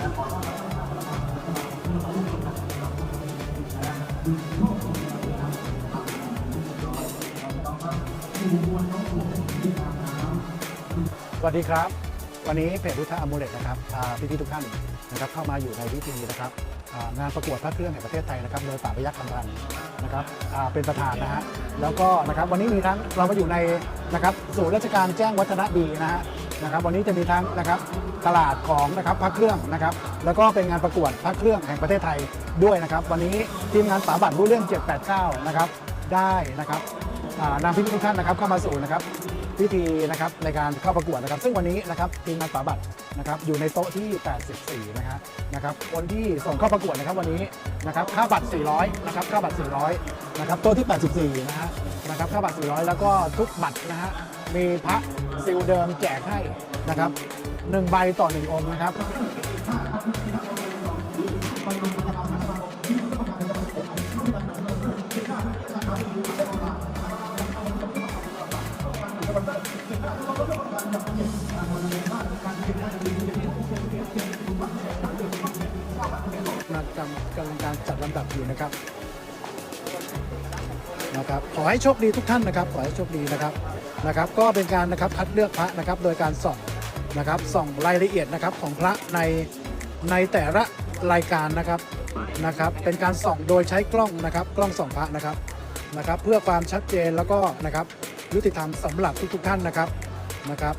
สวัสดีครับ วันนี้เพจพุทธอมูเลตนะครับพาพี่ๆทุกท่านนะครับ เข้ามาอยู่ในพิธีนะครับงานประกวดพระเครื่องแห่งประเทศไทยนะครับ โดยป่าพยัคฆ์คำพันธ์นะครับเป็นประธานนะฮะแล้วก็นะครับวันนี้มีทั้งเรามาอยู่ในนะครับศูนย์ราชการแจ้งวัฒนะดีนะฮะ นะครับวันนี้จะมีทั้งนะครับตลาดของนะครับพระเครื่องนะครับแล้วก็เป็นงานประกวดพระเครื่องแห่งประเทศไทยด้วยนะครับ วันนี้ทีมงานป๋าบัตรรู้เรื่อง 789 นะครับได้นะครับนำพี่ๆทุกท่านนะครับเข้ามาสู่นะครับพิธีนะครับในการเข้าประกวดนะครับ ซึ่งวันนี้นะครับทีมงานฝาบัตร นะครับอยู่ในโต๊ะที่ 84 นะฮะนะครับคนที่ส่งเข้าประกวดนะครับวันนี้นะครับค่าบัตร 400 นะครับค่าบัตร 400 นะครับโต๊ะที่ 84 นะฮะนะครับค่าบัตร 400 แล้วก็ทุกบัตรนะฮะมีพระซิลเดิมแจกให้นะครับหนึ่งใบต่อหนึ่งองค์นะครับ กำลังกำลังการจัดลำดับอยู่นะครับนะครับขอให้โชคดีทุกท่านนะครับ ขอให้โชคดีนะครับนะครับ ก็เป็นการนะครับคัดเลือกพระนะครับ โดยการส่องนะครับส่องรายละเอียดนะครับของพระในในแต่ละรายการนะครับนะครับ เป็นการส่องโดยใช้กล้องนะครับ กล้องส่องพระนะครับนะครับ เพื่อความชัดเจนแล้วก็นะครับยุติธรรมสำหรับทุกๆท่านนะครับนะครับ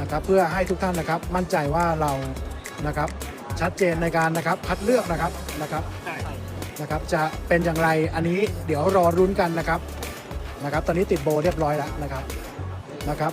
นะครับ เพื่อให้ทุกท่านนะครับมั่นใจว่าเรานะครับ ชัดเจนในการนะครับคัดเลือกนะครับนะครับนะครับ จะเป็นอย่างไรอันนี้เดี๋ยวรอรุ้นกันนะครับนะครับ ตอนนี้ติดโบเรียบร้อยแล้วนะครับนะครับ